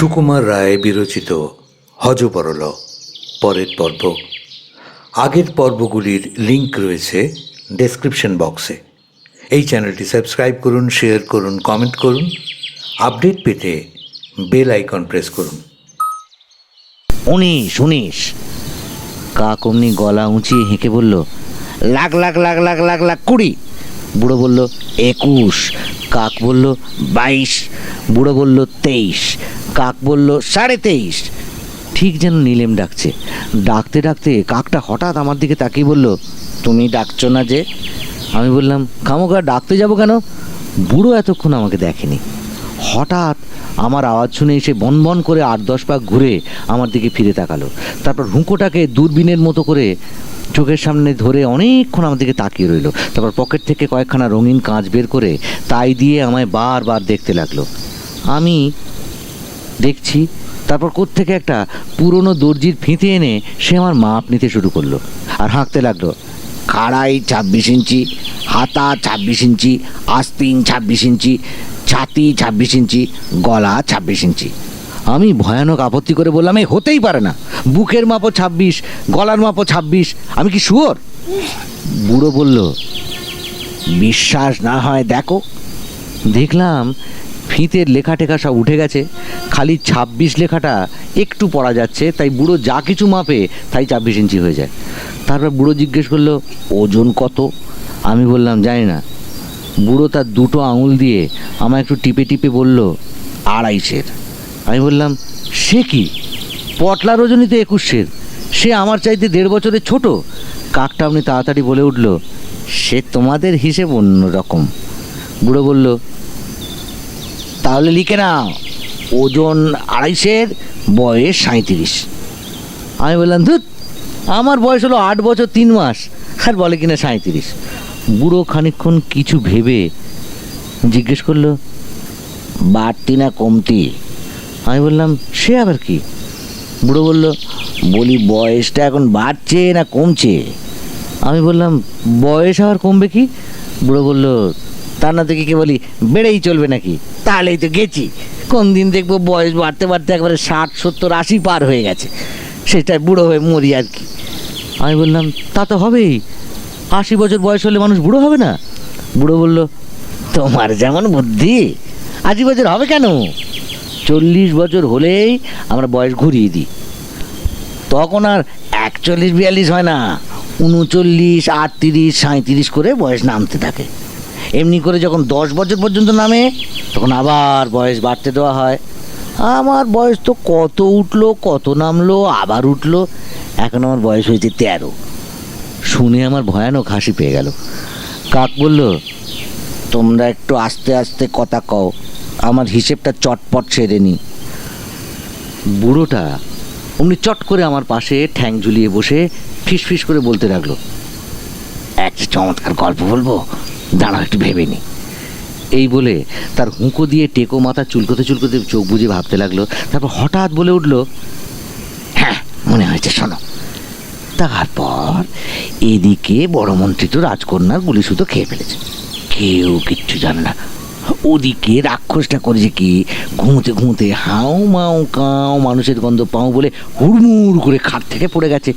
সুকুমার রায় বিরচিত হজপরল পরের পর্ব। আগের পর্বগুলির লিংক রয়েছে ডেসক্রিপশন বক্সে। এই চ্যানেলটি সাবস্ক্রাইব করুন, শেয়ার করুন, কমেন্ট করুন। আপডেট পেতে বেল আইকন প্রেস করুন। উনিশ উনিশ। কাক অমনি গলা উঁচিয়ে হেঁকে বলল, লাখ লাখ লাখ লাখ লাখ লাখ, কুড়ি। বুড়ো বলল, একুশ। কাক বলল, বাইশ। বুড়ো বলল, তেইশ। কাক বলল, সাড়ে তেইশ। ঠিক যেন নীলেম ডাকছে। ডাকতে ডাকতে কাকটা হঠাৎ আমার দিকে তাকিয়ে বলল, তুমি ডাকছো না যে? আমি বললাম খামোকা ডাকতে যাব কেন? বুড়ো এতক্ষণ আমাকে দেখেনি। হঠাৎ আমার আওয়াজ শুনে এসে বন বন করে আট দশ পাক ঘুরে আমার দিকে ফিরে তাকালো। তারপর হুঁকোটাকে দূরবীনের মতো করে চোখের সামনে ধরে অনেকক্ষণ আমার দিকে তাকিয়ে রইল। তারপর পকেট থেকে কয়েকখানা রঙিন কাঁচ বের করে তাই দিয়ে আমায় বারবার দেখতে লাগল। আমি দেখছি তারপর থেকে একটা পুরনো দর্জির ফিতে এনে সে আমার মাপ নিতে শুরু করল আর হাঁকতে লাগল। খাড়াই ছাব্বিশ ইঞ্চি হাতা ছাব্বিশ ইঞ্চি আস্তিন ছাব্বিশ ইঞ্চি ছাতি ছাব্বিশ ইঞ্চি গলা ছাব্বিশ ইঞ্চি। আমি ভয়ানক আপত্তি করে বললাম এই হতেই পারে না। বুকের মাপও ছাব্বিশ গলার মাপও ছাব্বিশ। আমি কি শুয়োর? বুড়ো বলল বিশ্বাস না হয় দেখো। দেখলাম ফিতের লেখা টেখা সব উঠে গেছে। খালি ছাব্বিশ লেখাটা একটু পড়া যাচ্ছে, তাই বুড়ো যা কিছু মাপে তাই ছাব্বিশ ইঞ্চি হয়ে যায়। তারপর বুড়ো জিজ্ঞেস করল, ওজন কত? আমি বললাম, জানি না। বুড়ো তার দুটো আঙুল দিয়ে আমায় একটু টিপে টিপে বলল, আড়াইশের। আমি বললাম, সে কি? পটলার ওজনই তো একুশের। সে আমার চাইতে দেড় বছরের ছোট। কাকটা আপনি তাড়াতাড়ি বলে উঠল, সে তোমাদের হিসেব অন্য রকম বুড়ো বলল তাহলে লিখে নাও। ওজন আড়াইশের বয়স সাঁত্রিশ আমি বললাম ধুত আমার বয়স হলো আট বছর তিন মাস, আর বলে কিনা সাঁত্রিশ বুড়ো খানিকক্ষণ কিছু ভেবে জিজ্ঞেস করল, বাড়তি না কমতি? আমি বললাম, সে আবার কি? বুড়ো বলল, বলি, বয়সটা এখন বাড়ছে না কমছে? আমি বললাম, বয়স আবার কমবে কি? বুড়ো বলল, তার না থেকে কি বলি, বেড়েই চলবে নাকি? তাহলেই তো গেছি। কোন দিন দেখব বয়স বাড়তে বাড়তে একবারে ষাট, সত্তর, আশি পার হয়ে গেছে। সেটাই বুড়ো হয়ে মরি আর কি। আমি বললাম, তা তো হবেই। আশি বছর বয়স হলে মানুষ বুড়ো হবে না? বুড়ো বলল, তোমার যেমন বুদ্ধি, আশি বছর হবে কেন? চল্লিশ বছর হলেই আমরা বয়স ঘুরিয়ে দিই। তখন আর একচল্লিশ, বিয়াল্লিশ হয় না। উনচল্লিশ, আটত্রিশ সাঁত্রিশ করে বয়স নামতে থাকে। এমনি করে যখন দশ বছর পর্যন্ত নামে, তখন আবার বয়স বাড়তে দেওয়া হয়। আমার বয়স তো কত উঠল, কত নামলো, আবার উঠল, এখন আমার বয়স হয়েছে তেরো। শুনে আমার ভয়ানক হাসি পেয়ে গেল। কাক বলল, তোমরা একটু আস্তে আস্তে কথা কও, আমার হিসেবটা চটপট সেরে নি। বুড়োটা অমনি চট করে আমার পাশে ঠ্যাং ঝুলিয়ে বসে ফিস ফিস করে বলতে লাগল একটা চমৎকার গল্প বলব? দাঁড়াও, একটু ভেবে নি। এই বলে তার হুঁকো দিয়ে টেকো মাথা চুলকোতে চুলকোতে চোখ বুঝে ভাবতে লাগল। তারপর হঠাৎ বলে উঠল হ্যাঁ মনে হয়েছে, শোনো। তারপর এদিকে বড় মন্ত্রী তো রাজকন্যার গুলি সুতো খেয়ে ফেলেছে। কেউ কিচ্ছু জানে না। ওদিকে রাক্ষসটা করেছে কি ঘুমোতে ঘুমোতে হাও মাও কাও মানুষের গন্ধ পাও বলে হুড়মুড় করে খাট থেকে পড়ে গেছে।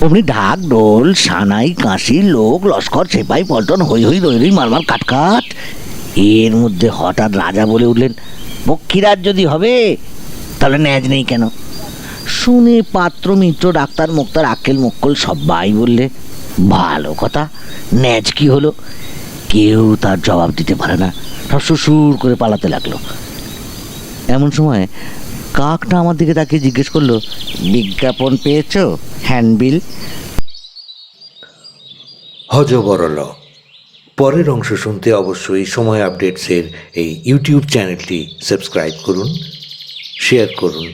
অমনি ঢাক ডোল সানাই, কাশি, লোক, লস্কর, সেপাই, পল্টন হই হই রই রই মারমার কাটকাট। এর মধ্যে হঠাৎ রাজা বলে উঠলেন পক্ষীরাজ যদি হবে, তাহলে ন্যাজ নেই কেন? শুনে পাত্র, মিত্র, ডাক্তার, মুক্তার, আক্কেল, মক্কল সবাই বললে, ভালো কথা, ন্যাজ কি হলো? কেউ তার জবাব দিতে পারে না। সব সুসুর করে পালাতে লাগল। এমন সময় কাকটা আমার দিকে তাকিয়ে জিজ্ঞেস করল, বিজ্ঞাপন পেয়েছ? হ্যান্ডবিল? হজবরল। পরের অংশ শুনতে অবশ্যই সময় আপডেটসের এই ইউটিউব চ্যানেলটি সাবস্ক্রাইব করুন, শেয়ার করুন।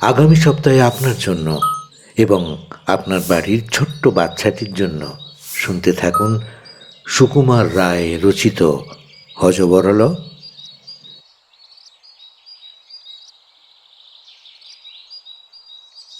আগামী সপ্তাহে আপনার জন্য এবং আপনার বাড়ির ছোট্ট বাচ্চাটির জন্য শুনতে থাকুন সুকুমার রায় রচিত হজবরল।